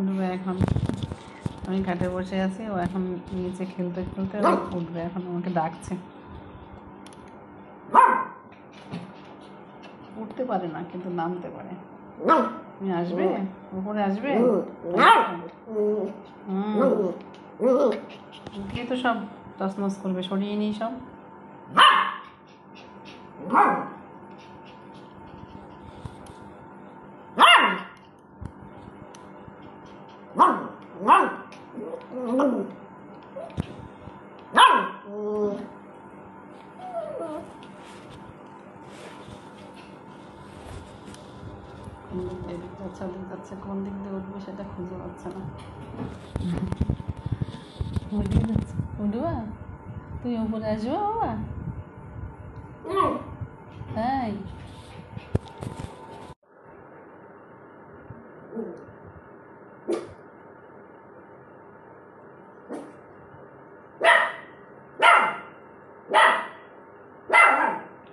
উঠবে এখন। আমি খাটে বসে আছি, ও এখন নিচে খেলতে খেলতে উঠবে, এখন আমাকে ডাকছে। উঠতে পারে না, কিন্তু নামতে পারে। তুমি আসবে? উপরে আসবে? হুম। উঠলেই তো সব তছনছ করবে, সরিয়ে নিই সব। এদিক যাচ্ছে ওদিক যাচ্ছে কোন দিক দিয়ে উঠবে সেটা খুঁজে পাচ্ছে না। ওদিকে যাচ্ছে উঠবা? তুই উপরে আসবে বাবা? তাই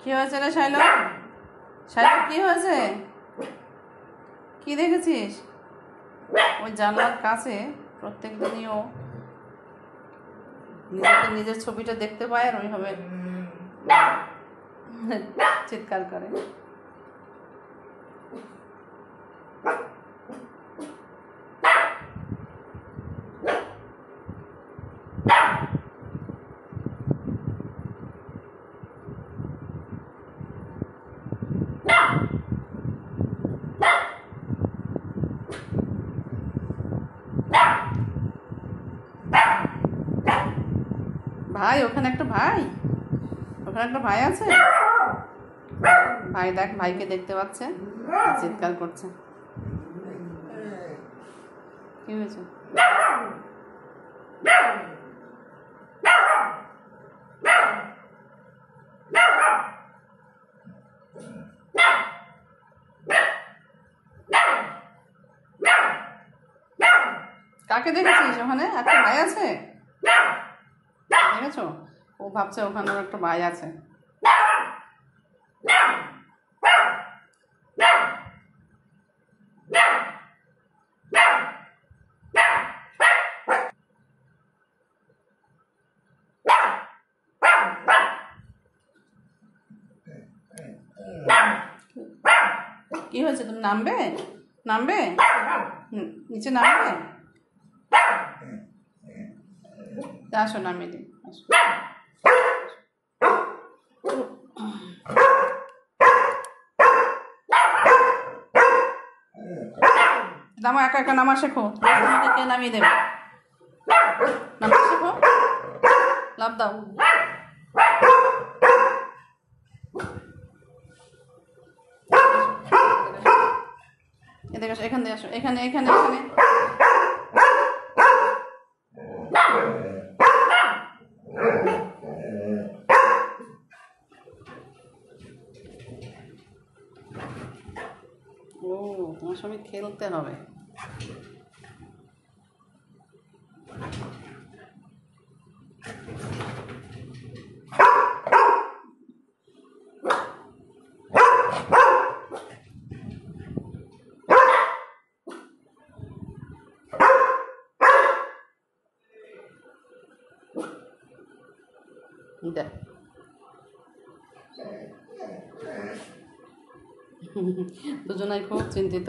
কি হয়েছে রে শাইলো? শাইলো, কি হয়েছে? কি দেখেছিস? ওই জানলার কাছে প্রত্যেক দিনই ও নিজেকে নিজের ছবিটা দেখতে পায় আর ওইভাবে চিৎকার করে। ভাই, ওখানে একটা ভাই। ওখানে একটা ভাই আছে? ভাই, দেখ, ভাইকে দেখতে পাচ্ছে। চিৎকার করছে। কি হয়েছে? কাকে দেখেছিস ওখানে? একটা ভাই আছে? দেখেছ? ও ভাবছে ওখানে একটা ভাই আছে। কি হয়েছে? তুমি নামবে? নামবে? নিচে নামবে? তা আসো নামিয়ে দিই নামা একা একা নামা শেখো। তোমাকে কে নামিয়ে দেবে। নামা শেখো। লাভ দাও। এদিকে এখান দিয়ে আসো। এখানে এখানে এখানে ও তোমার সঙ্গে খেলতে হবে। দেখ। দুজনাই খুব চিন্তিত।